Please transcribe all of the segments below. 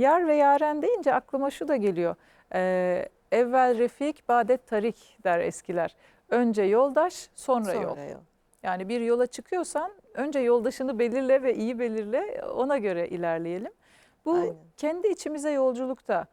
Yar ve yaren deyince aklıma şu da geliyor. Ee, evvel refik, badet tarik der eskiler. Önce yoldaş, sonra, yol. Sonra yol. Yani bir yola çıkıyorsan önce yoldaşını belirle ve iyi belirle ona göre ilerleyelim. Bu Aynen. kendi içimize yolculukta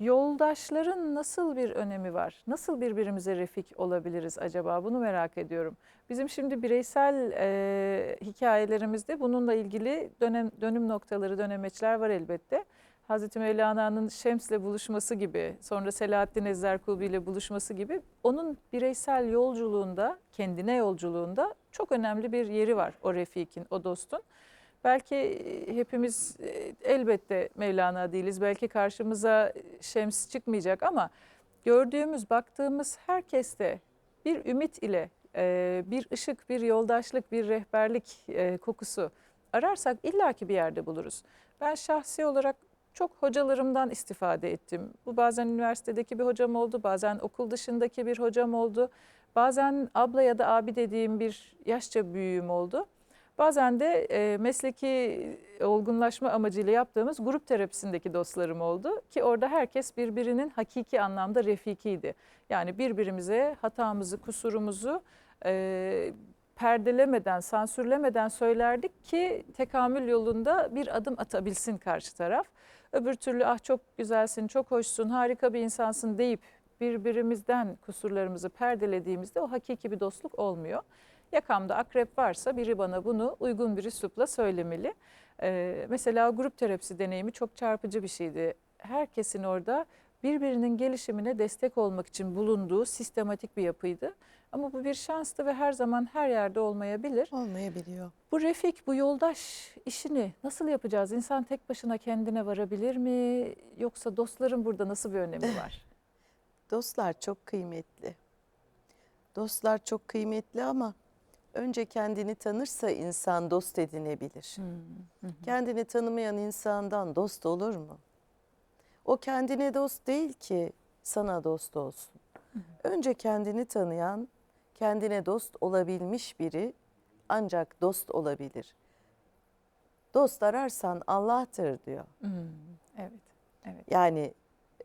yoldaşların nasıl bir önemi var? Nasıl birbirimize refik olabiliriz acaba? Bunu merak ediyorum. Bizim şimdi bireysel e, hikayelerimizde bununla ilgili dönem dönüm noktaları, dönemeçler var elbette. Hazreti Mevlana'nın Şems'le buluşması gibi, sonra Selahaddin Ezzerkubi ile buluşması gibi onun bireysel yolculuğunda, kendine yolculuğunda çok önemli bir yeri var o refikin, o dostun. Belki e, hepimiz e, elbette Mevlana değiliz, belki karşımıza Şems çıkmayacak ama gördüğümüz, baktığımız herkeste bir ümit ile e, bir ışık, bir yoldaşlık, bir rehberlik e, kokusu ararsak illaki bir yerde buluruz. Ben şahsi olarak çok hocalarımdan istifade ettim. Bu bazen üniversitedeki bir hocam oldu, bazen okul dışındaki bir hocam oldu. Bazen abla ya da abi dediğim bir yaşça büyüğüm oldu. Bazen de e, mesleki olgunlaşma amacıyla yaptığımız grup terapisindeki dostlarım oldu. Ki orada herkes birbirinin hakiki anlamda refikiydi. Yani birbirimize hatamızı, kusurumuzu e, perdelemeden, sansürlemeden söylerdik ki tekamül yolunda bir adım atabilsin karşı taraf. Öbür türlü ah çok güzelsin, çok hoşsun, harika bir insansın deyip birbirimizden kusurlarımızı perdelediğimizde o hakiki bir dostluk olmuyor. Yakamda akrep varsa biri bana bunu uygun bir üslupla söylemeli. Ee, mesela grup terapisi deneyimi çok çarpıcı bir şeydi. Herkesin orada birbirinin gelişimine destek olmak için bulunduğu sistematik bir yapıydı. Ama bu bir şanstı ve her zaman her yerde olmayabilir. Olmayabiliyor. Bu refik, bu yoldaş işini nasıl yapacağız? İnsan tek başına kendine varabilir mi? Yoksa dostların burada nasıl bir önemi var? Dostlar çok kıymetli. Dostlar çok kıymetli ama önce kendini tanırsa insan dost edinebilir. Kendini tanımayan insandan dost olur mu? O kendine dost değil ki sana dost olsun. Önce kendini tanıyan, kendine dost olabilmiş biri ancak dost olabilir. Dost ararsan Allah'tır diyor. Hmm, evet, evet. Yani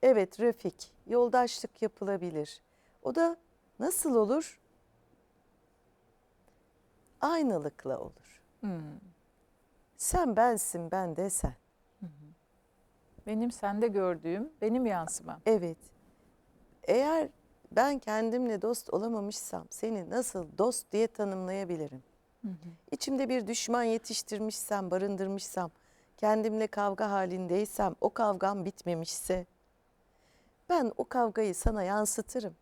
evet refik, yoldaşlık yapılabilir. O da nasıl olur? Aynalıkla olur. Hmm. Sen bensin, ben de sen. Benim sende gördüğüm, benim yansımam. Evet. Eğer ben kendimle dost olamamışsam seni nasıl dost diye tanımlayabilirim? İçimde bir düşman yetiştirmişsem, barındırmışsam, kendimle kavga halindeysem, o kavgam bitmemişse ben o kavgayı sana yansıtırım.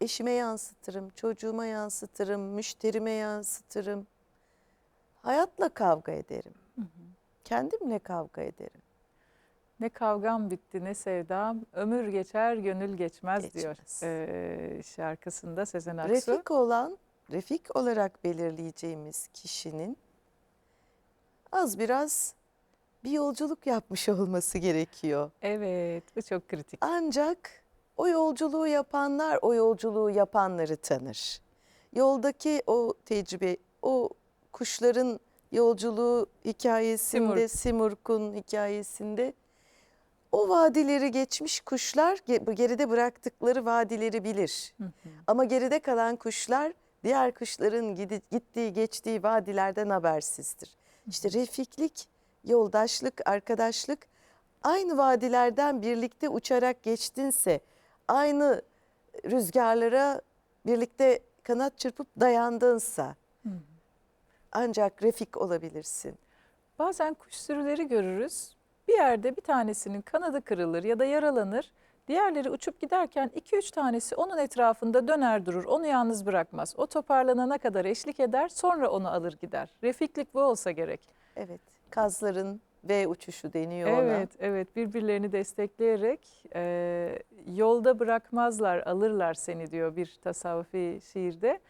Eşime yansıtırım, çocuğuma yansıtırım, müşterime yansıtırım. Hayatla kavga ederim. Kendimle kavga ederim. Ne kavgam bitti ne sevdam, ömür geçer gönül geçmez, Geçmez. diyor ee, şarkısında Sezen Aksu. Refik olan, refik olarak belirleyeceğimiz kişinin az biraz bir yolculuk yapmış olması gerekiyor. Evet, bu çok kritik. Ancak o yolculuğu yapanlar o yolculuğu yapanları tanır. Yoldaki o tecrübe, o kuşların yolculuğu hikayesinde, Simurg. Simurg'un hikayesinde o vadileri geçmiş kuşlar ge- geride bıraktıkları vadileri bilir. Ama geride kalan kuşlar diğer kuşların gittiği geçtiği vadilerden habersizdir. İşte refiklik, yoldaşlık, arkadaşlık aynı vadilerden birlikte uçarak geçtinse, aynı rüzgarlara birlikte kanat çırpıp dayandınsa ancak refik olabilirsin. Bazen kuş sürüleri görürüz. Bir yerde bir tanesinin kanadı kırılır ya da yaralanır. Diğerleri uçup giderken 2-3 tanesi onun etrafında döner durur. Onu yalnız bırakmaz. O toparlanana kadar eşlik eder sonra onu alır gider. Refiklik bu olsa gerek. Evet, kazların V uçuşu deniyor ona. Evet, evet birbirlerini destekleyerek e, yolda bırakmazlar, alırlar seni diyor bir tasavvufi şiirde.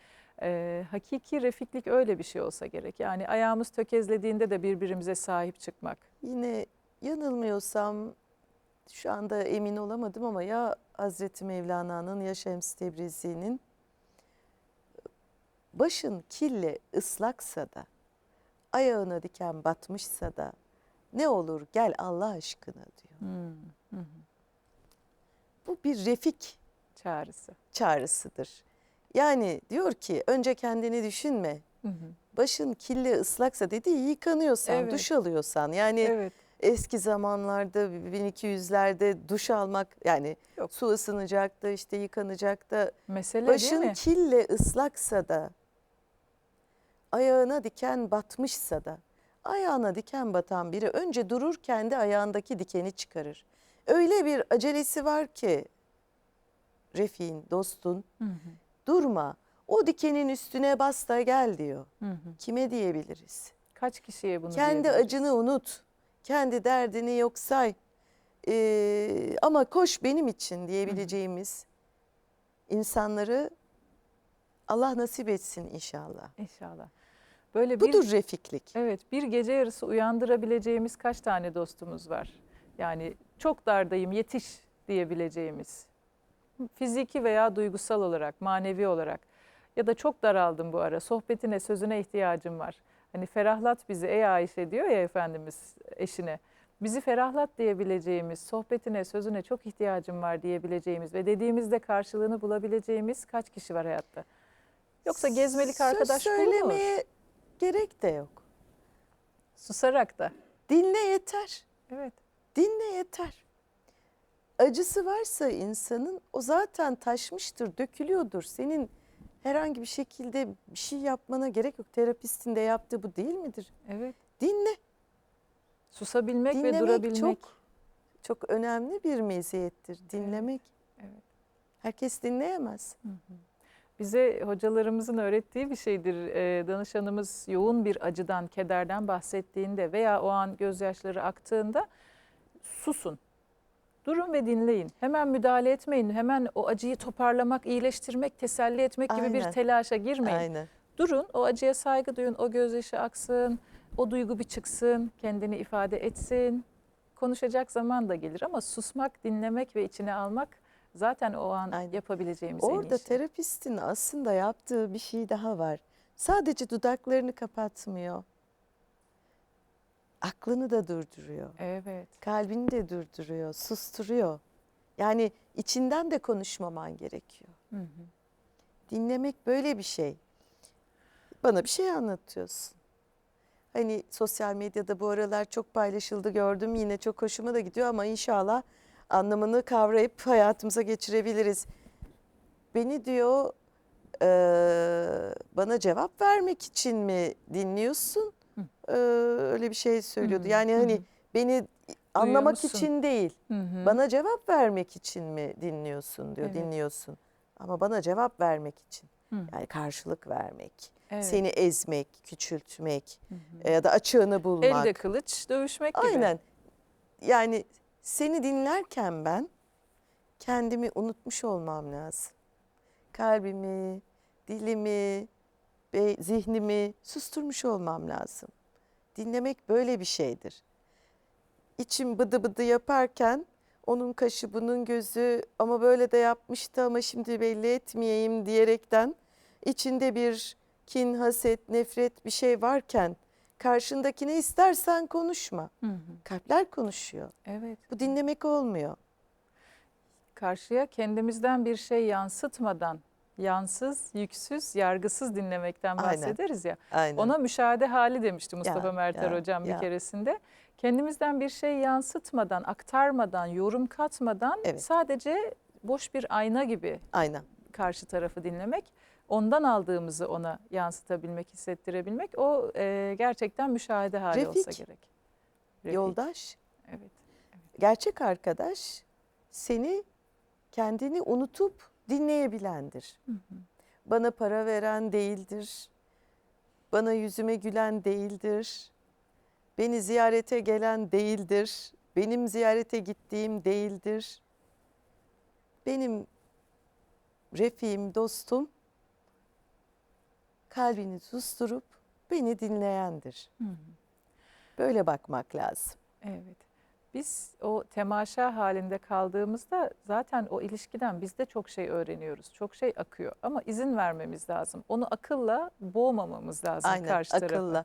E, hakiki refiklik öyle bir şey olsa gerek. Yani ayağımız tökezlediğinde de birbirimize sahip çıkmak. Yine yanılmıyorsam şu anda emin olamadım ama ya Hazreti Mevlana'nın ya Şems Tebrizi'nin başın kille ıslaksa da ayağına diken batmışsa da ne olur gel Allah aşkına diyor. Hmm, hı hı. Bu bir refik Çağrısı. çağrısıdır. Yani diyor ki önce kendini düşünme. Hı hı. Başın kirli ıslaksa dedi yıkanıyorsan, Evet. duş alıyorsan. Yani Evet. eski zamanlarda 1200'lerde duş almak yani Yok. su ısınacak da işte yıkanacak da Mesele değil başın mi? kille ıslaksa da ayağına diken batmışsa da ayağına diken batan biri önce durur kendi ayağındaki dikeni çıkarır. Öyle bir acelesi var ki Refik'in, dostun Hı hı. Durma o dikenin üstüne bas da gel diyor. Hı hı. Kime diyebiliriz? Kaç kişiye bunu Kendi acını unut. Kendi derdini yok say. Ee, ama koş benim için diyebileceğimiz insanları Allah nasip etsin inşallah. İnşallah. Böyle bir Budur refiklik. Evet, bir gece yarısı uyandırabileceğimiz kaç tane dostumuz var? Yani çok dardayım, yetiş diyebileceğimiz. Fiziki veya duygusal olarak, manevi olarak. Ya da çok daraldım bu ara, sohbetine, sözüne ihtiyacım var. Hani ferahlat bizi ey Ayşe diyor ya Efendimiz eşine. Bizi ferahlat diyebileceğimiz, sohbetine, sözüne çok ihtiyacım var diyebileceğimiz ve dediğimizde karşılığını bulabileceğimiz kaç kişi var hayatta? Yoksa gezmelik arkadaş Söz bulunur. söylemeye gerek de yok. Susarak da. Dinle yeter. Evet. Dinle yeter. Acısı varsa insanın o zaten taşmıştır, dökülüyordur. Senin herhangi bir şekilde bir şey yapmana gerek yok. Terapistin de yaptığı bu değil midir? Evet. Dinle. Susabilmek ve Dinlemek durabilmek. çok çok önemli bir meziyettir. Dinlemek. evet. Herkes dinleyemez. Bize hocalarımızın öğrettiği bir şeydir. Ee, danışanımız yoğun bir acıdan, kederden bahsettiğinde veya o an gözyaşları aktığında susun. Durun ve dinleyin. Hemen müdahale etmeyin. Hemen o acıyı toparlamak, iyileştirmek, teselli etmek gibi Aynen. bir telaşa girmeyin. Aynen. Durun, o acıya saygı duyun, o gözyaşı aksın, o duygu bir çıksın, kendini ifade etsin. Konuşacak zaman da gelir ama susmak, dinlemek ve içine almak zaten o an Aynen. yapabileceğimiz en iyi Orada şey. terapistin aslında yaptığı bir şey daha var. Sadece dudaklarını kapatmıyor. Aklını da durduruyor. Evet. Kalbini de durduruyor, susturuyor. Yani içinden de konuşmaman gerekiyor. Hı hı. Dinlemek böyle bir şey. Bana bir şey anlatıyorsun. Hani sosyal medyada bu aralar çok paylaşıldı gördüm yine çok hoşuma da gidiyor ama inşallah anlamını kavrayıp hayatımıza geçirebiliriz. Beni diyor eee, bana cevap vermek için mi dinliyorsun? Eee, öyle bir şey söylüyordu. Yani hani beni anlamak musun? için değil. Bana cevap vermek için mi dinliyorsun diyor, Evet. dinliyorsun. Ama bana cevap vermek için. Yani karşılık vermek, Evet. seni ezmek, küçültmek hı. ya da açığını bulmak. Elde kılıç dövüşmek gibi. Aynen. Yani seni dinlerken ben kendimi unutmuş olmam lazım. Kalbimi, dilimi ve zihnimi susturmuş olmam lazım. Dinlemek böyle bir şeydir. İçim bıdı bıdı yaparken onun kaşı bunun gözü ama böyle de yapmıştı ama şimdi belli etmeyeyim diyerekten içinde bir kin, haset, nefret bir şey varken karşındakine istersen konuşma. Hı hı. Kalpler konuşuyor. Evet. Bu dinlemek olmuyor. Karşıya kendimizden bir şey yansıtmadan, yansız, yüksüz, yargısız dinlemekten Aynen. bahsederiz ya. Aynen. Ona müşahede hali demişti Mustafa Ya, Merter ya, hocam bir ya. keresinde. Kendimizden bir şey yansıtmadan, aktarmadan, yorum katmadan Evet. sadece boş bir ayna gibi Aynen. karşı tarafı dinlemek, ondan aldığımızı ona yansıtabilmek, hissettirebilmek o e, gerçekten müşahede hali olsa Refik. gerek. Refik. Yoldaş, Evet. gerçek arkadaş seni kendini unutup dinleyebilendir. Hı hı. Bana para veren değildir. Bana yüzüme gülen değildir. Beni ziyarete gelen değildir. Benim ziyarete gittiğim değildir. Benim refiğim, dostum kalbini susturup beni dinleyendir. Hı hı. Böyle bakmak lazım. Evet. Biz o temaşa halinde kaldığımızda zaten o ilişkiden biz de çok şey öğreniyoruz. Çok şey akıyor ama izin vermemiz lazım. Onu akılla boğmamamız lazım Aynen karşı tarafa. akılla.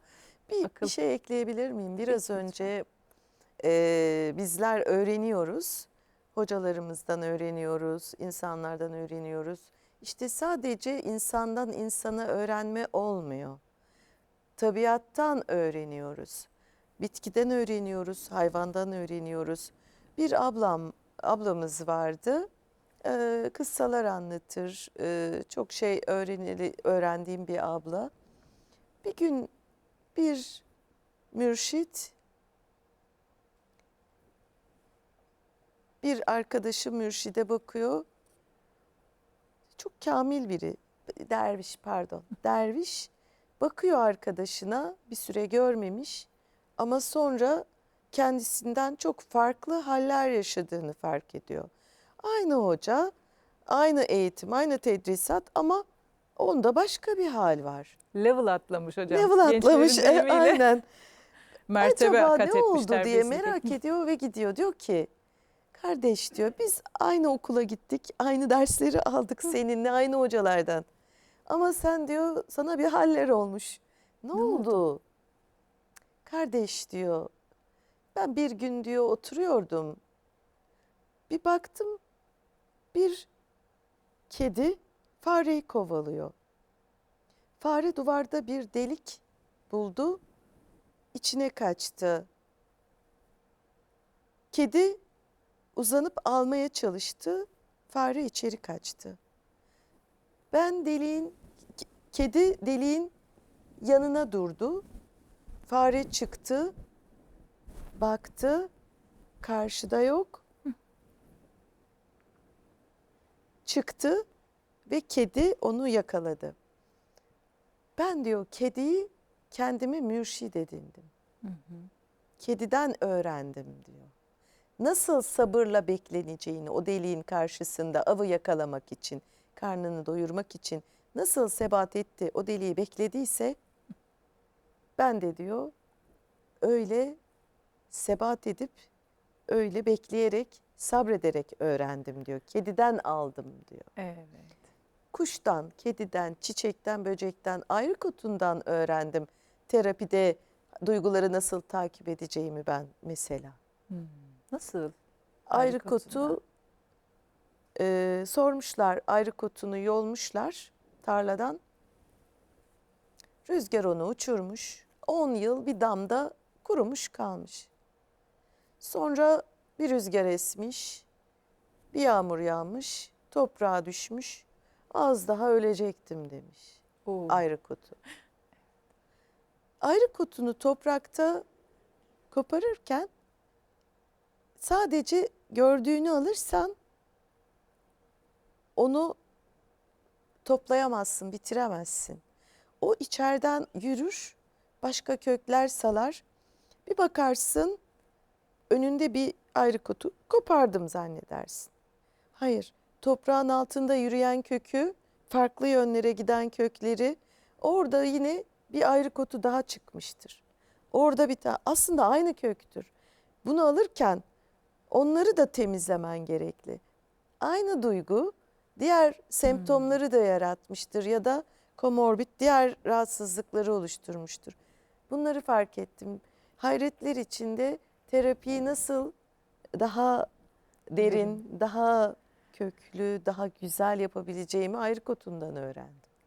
Bir, Akıl. bir şey ekleyebilir miyim? Biraz önce e, bizler öğreniyoruz. Hocalarımızdan öğreniyoruz, insanlardan öğreniyoruz. İşte sadece insandan insana öğrenme olmuyor. Tabiattan öğreniyoruz. Bitkiden öğreniyoruz, hayvandan öğreniyoruz. Bir ablam, ablamız vardı. Ee, kıssalar anlatır. Ee, çok şey öğrenili, öğrendiğim bir abla. Bir gün bir mürşit bir arkadaşı mürşide bakıyor. Çok kamil biri. Derviş pardon. Derviş bakıyor arkadaşına bir süre görmemiş ama sonra kendisinden çok farklı haller yaşadığını fark ediyor. Aynı hoca, aynı eğitim, aynı tedrisat ama onda başka bir hal var. Level atlamış hocam. Level atlamış. E, aynen. Mertebe Acaba kat ne oldu diye merak ediyor ve gidiyor. Diyor ki kardeş diyor biz aynı okula gittik. Aynı dersleri aldık seninle aynı hocalardan. Ama sen diyor sana bir haller olmuş. Ne, Ne oldu? oldu? Kardeş diyor ben bir gün diyor oturuyordum. Bir baktım bir kedi fareyi kovalıyor. Fare duvarda bir delik buldu içine kaçtı. Kedi uzanıp almaya çalıştı. Fare içeri kaçtı. Ben deliğin kedi deliğin yanına durdu. Fare çıktı. Baktı. Karşıda yok. Çıktı ve kedi onu yakaladı. Ben diyor kediyi kendimi mürşid edindim. Kediden öğrendim diyor. Nasıl sabırla bekleneceğini o deliğin karşısında avı yakalamak için, karnını doyurmak için nasıl sebat etti o deliği beklediyse ben de diyor öyle sebat edip öyle bekleyerek sabrederek öğrendim diyor. Kediden aldım diyor Evet. kuştan, kediden, çiçekten, böcekten, ayrı kutundan öğrendim. Terapide duyguları nasıl takip edeceğimi ben mesela. Hmm. Nasıl? Ayrı kutu e, sormuşlar, ayrı kutunu yolmuşlar tarladan. Rüzgar onu uçurmuş. 10 yıl bir damda kurumuş kalmış. Sonra bir rüzgar esmiş, bir yağmur yağmış, toprağa düşmüş. Az daha ölecektim demiş. Oo. ayrı kutu. Ayrı kutunu toprakta koparırken sadece gördüğünü alırsan onu toplayamazsın, bitiremezsin. O içeriden yürür, başka kökler salar. Bir bakarsın önünde bir ayrı kutu kopardım zannedersin. Hayır, toprağın altında yürüyen kökü, farklı yönlere giden kökleri orada yine bir ayrı kutu daha çıkmıştır. Orada bir tane aslında aynı köktür. Bunu alırken onları da temizlemen gerekli. Aynı duygu diğer semptomları da yaratmıştır ya da komorbid diğer rahatsızlıkları oluşturmuştur. Bunları fark ettim. Hayretler içinde terapiyi nasıl daha derin, daha köklü, daha güzel yapabileceğimi ayrı kotundan öğrendim.